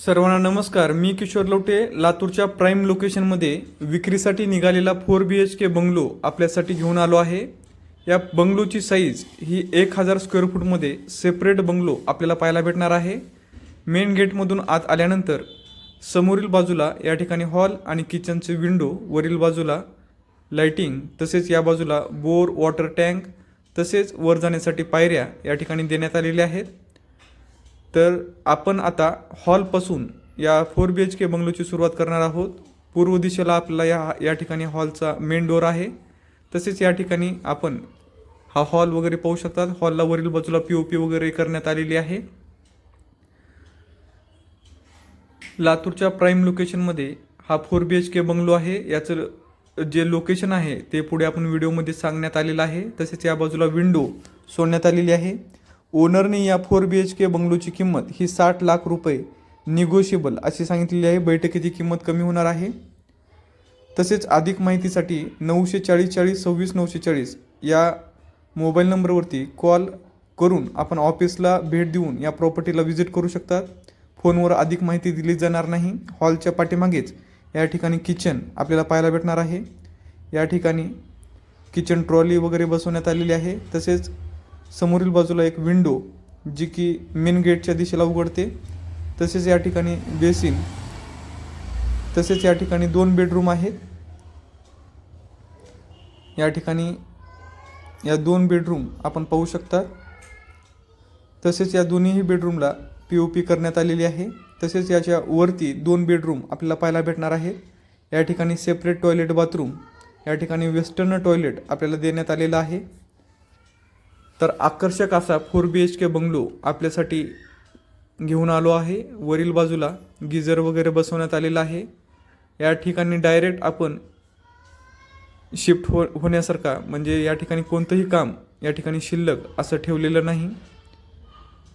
सर्वांना नमस्कार मी किशोर लोटे लातूरच्या प्राईम लोकेशनमध्ये विक्रीसाठी निघालेला four B H K bungalow आपल्यासाठी घेऊन आलो आहे. या बंगलोची साईज ही एक हजार स्क्वेअर फूटमध्ये सेपरेट बंगलो आपल्याला पाहायला भेटणार आहे. मेन गेटमधून आत आल्यानंतर समोरील बाजूला या ठिकाणी हॉल आणि किचनचे विंडो वरील बाजूला लाइटिंग तसेच या बाजूला बोर वॉटर टँक तसेच वर जाण्यासाठी पायऱ्या या ठिकाणी देण्यात आलेल्या आहेत. तर आपण आता हॉलपासून या फोर बी एच के बंगलोची सुरुवात करणार आहोत. पूर्व दिशेला आपला या या ठिकाणी हॉलचा मेन डोर आहे. तसेच या ठिकाणी आपण हा हॉल वगैरे पाहू शकतात. हॉलला वरील बाजूला पी ओ पी वगैरे करण्यात आलेली आहे. लातूरच्या प्राईम लोकेशनमध्ये हा four B H K bungalow आहे. याचं जे लोकेशन आहे ते पुढे आपण व्हिडिओमध्ये सांगण्यात आलेलं आहे. तसेच या बाजूला विंडो सोडण्यात आलेली आहे. ओनरने या फोर बी एच के बंगलोची किंमत ही साठ लाख रुपये निगोशिएबल अशी सांगितलेली आहे. बैठकीची किंमत कमी होणार आहे. तसेच अधिक माहितीसाठी नऊशे चाळीस चाळीस सव्वीस नऊशे चाळीस या मोबाईल नंबरवरती कॉल करून आपण ऑफिसला भेट देऊन या प्रॉपर्टीला व्हिजिट करू शकतात फोनवर अधिक माहिती दिली जाणार नाही. हॉलच्या पाठीमागेच या ठिकाणी किचन आपल्याला पाहायला भेटणार आहे. या ठिकाणी किचन ट्रॉली वगैरे बसवण्यात आलेली आहे. तसेच समोरील बाजूला एक विंडो जी की मेन गेटच्या दिशेला उघडते. तसेच या ठिकाणी बेसिन तसेच या ठिकाणी दोन बेडरूम आहेत. या ठिकाणी या दोन बेडरूम आपण पाहू शकता. तसेच या दोन्हीही बेडरूमला पी ओ पी करण्यात आलेली आहे. तसेच याच्या वरती दोन बेडरूम आपल्याला पाहायला भेटणार आहेत. या ठिकाणी सेपरेट टॉयलेट बाथरूम या ठिकाणी वेस्टर्न टॉयलेट आपल्याला देण्यात आलेलं आहे. तर आकर्षक असा four B H K bungalow आपल्यासाठी घेऊन आलो आहे. वरील बाजूला गिजर वगैरे बसवण्यात आलेला आहे. या ठिकाणी डायरेक्ट आपण शिफ्ट हो होण्यासारखा म्हणजे या ठिकाणी कोणतंही काम या ठिकाणी शिल्लक असं ठेवलेलं नाही.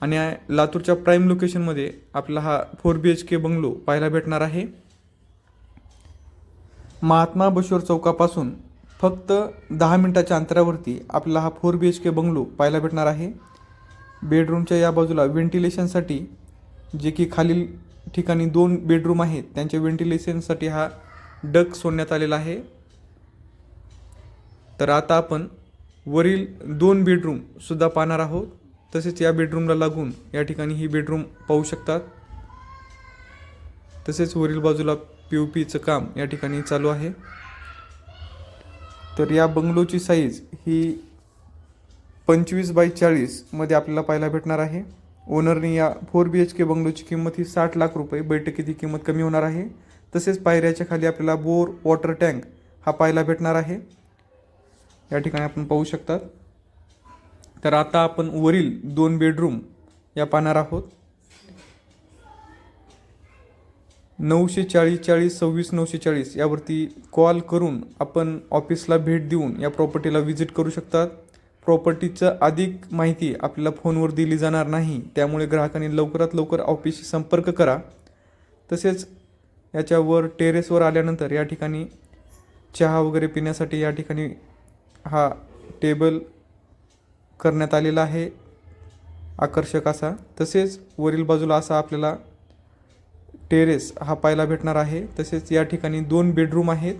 आणि लातूरच्या प्राईम लोकेशनमध्ये आपला हा four B H K bungalow पाहायला भेटणार आहे. महात्मा बशोर चौकापासून फक्त दहा मिनटाच्या अंतरावरती आपला हा four B H K bungalow पाहायला भेटणार आहे. बेडरूमच्या या बाजूला व्हेंटिलेशनसाठी जे की खालील ठिकाणी दोन बेडरूम आहेत त्यांच्या व्हेंटिलेशनसाठी हा डक सोडण्यात आलेला आहे. तर आता आपण वरील दोन बेडरूमसुद्धा पाहणार आहोत. तसेच या बेडरूमला लागून या ठिकाणी ही बेडरूम पाहू शकतात. तसेच वरील बाजूला पी ओ पीचं काम या ठिकाणी चालू आहे. तर या बंगलोची साईज ही पंचवीस बाय चाळीसमध्ये आपल्याला पाहायला भेटणार आहे. ओनरने या फोर बी एच के बंगलोची किंमत ही साठ लाख रुपये बैठकीची किंमत कमी होणार आहे. तसेच पायऱ्याच्या खाली आपल्याला बोर वॉटर टँक हा पाहायला भेटणार आहे. या ठिकाणी आपण पाहू शकतात. तर आता आपण वरील दोन बेडरूम या पाहणार आहोत. नऊशे चाळीस चाळीस सव्वीस नऊशे चाळीस यावरती कॉल करून आपण ऑफिसला भेट देऊन या प्रॉपर्टीला व्हिजिट करू शकतात. प्रॉपर्टीचं अधिक माहिती आपल्याला फोनवर दिली जाणार नाही त्यामुळे ग्राहकांनी लवकरात लवकर ऑफिसशी संपर्क करा. तसेच याच्यावर टेरेसवर आल्यानंतर या ठिकाणी चहा वगैरे पिण्यासाठी या ठिकाणी हा टेबल करण्यात आलेला आहे. आकर्षक असा. तसेच वरील बाजूला असा आपल्याला टेरेस हा पाहायला भेटणार आहे. तसेच या ठिकाणी दोन बेडरूम आहेत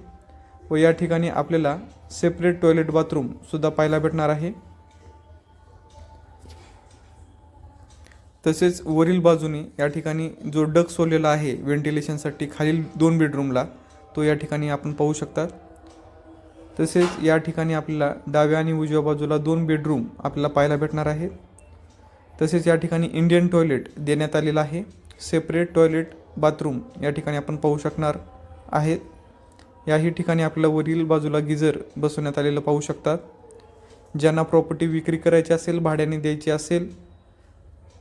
व या ठिकाणी आपल्याला सेपरेट टॉयलेट बाथरूमसुद्धा पाहायला भेटणार आहे. तसेच वरील बाजूने या ठिकाणी जो डग सोडलेला आहे व्हेंटिलेशनसाठी खालील दोन बेडरूमला तो या ठिकाणी आपण पाहू शकतात तसेच या ठिकाणी आपल्याला डाव्या आणि उजव्या बाजूला दोन बेडरूम आपल्याला पाहायला भेटणार आहेत तसेच या ठिकाणी इंडियन टॉयलेट देण्यात आलेलं आहे. सेपरेट टॉयलेट बाथरूम या ठिकाणी आपण पाहू शकणार आहेत याही ठिकाणी आपल्याला वरील बाजूला गिजर बसवण्यात आलेलं पाहू शकतात. ज्यांना प्रॉपर्टी विक्री करायची असेल भाड्याने द्यायची असेल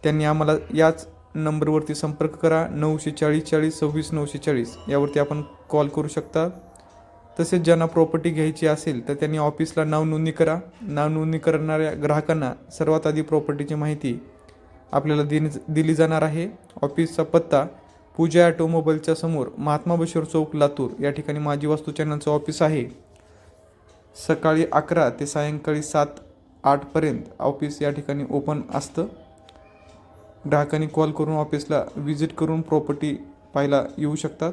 त्यांनी आम्हाला याच नंबरवरती संपर्क करा. नऊशे चाळीस चाळीस सव्वीस नऊशे चाळीस यावरती आपण कॉल करू शकता. तसेच ज्यांना प्रॉपर्टी घ्यायची असेल तर त्यांनी ऑफिसला नाव नोंदणी करा. नाव नोंदणी करणाऱ्या ग्राहकांना सर्वात आधी प्रॉपर्टीची माहिती आपल्याला दिली दिली जाणार आहे. ऑफिसचा पत्ता पूजा ऑटोमोबाईलच्या समोर महात्मा बशीर चौक लातूर. या ठिकाणी माझी वास्तू चॅनलचं ऑफिस आहे. सकाळी अकरा ते सायंकाळी सात आठपर्यंत ऑफिस या ठिकाणी ओपन असतं. ग्राहकांनी कॉल करून ऑफिसला व्हिजिट करून प्रॉपर्टी पाहायला येऊ शकतात.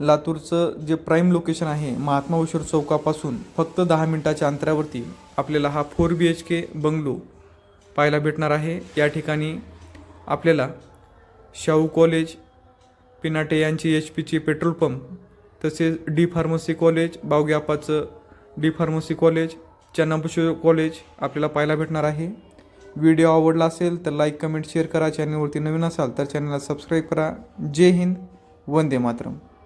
लातूरचं जे प्राईम लोकेशन आहे महात्मा उशीर चौकापासून फक्त दहा मिनिटाच्या अंतरावरती आपल्याला हा four B H K bungalow पाहायला भेटणार आहे. या ठिकाणी आपल्याला शाहू कॉलेज पिनाटे यांची एच पीची पेट्रोल पंप तसेच डी फार्मसी कॉलेज बावग्यापाचं डी फार्मसी कॉलेज चन्नाबुशी कॉलेज आपल्याला पाहायला भेटणार आहे. व्हिडिओ आवडला असेल तर लाईक कमेंट शेअर करा. चॅनलवरती नवीन असाल तर चॅनलला सबस्क्राईब करा. जय हिंद. वंदे मातरम.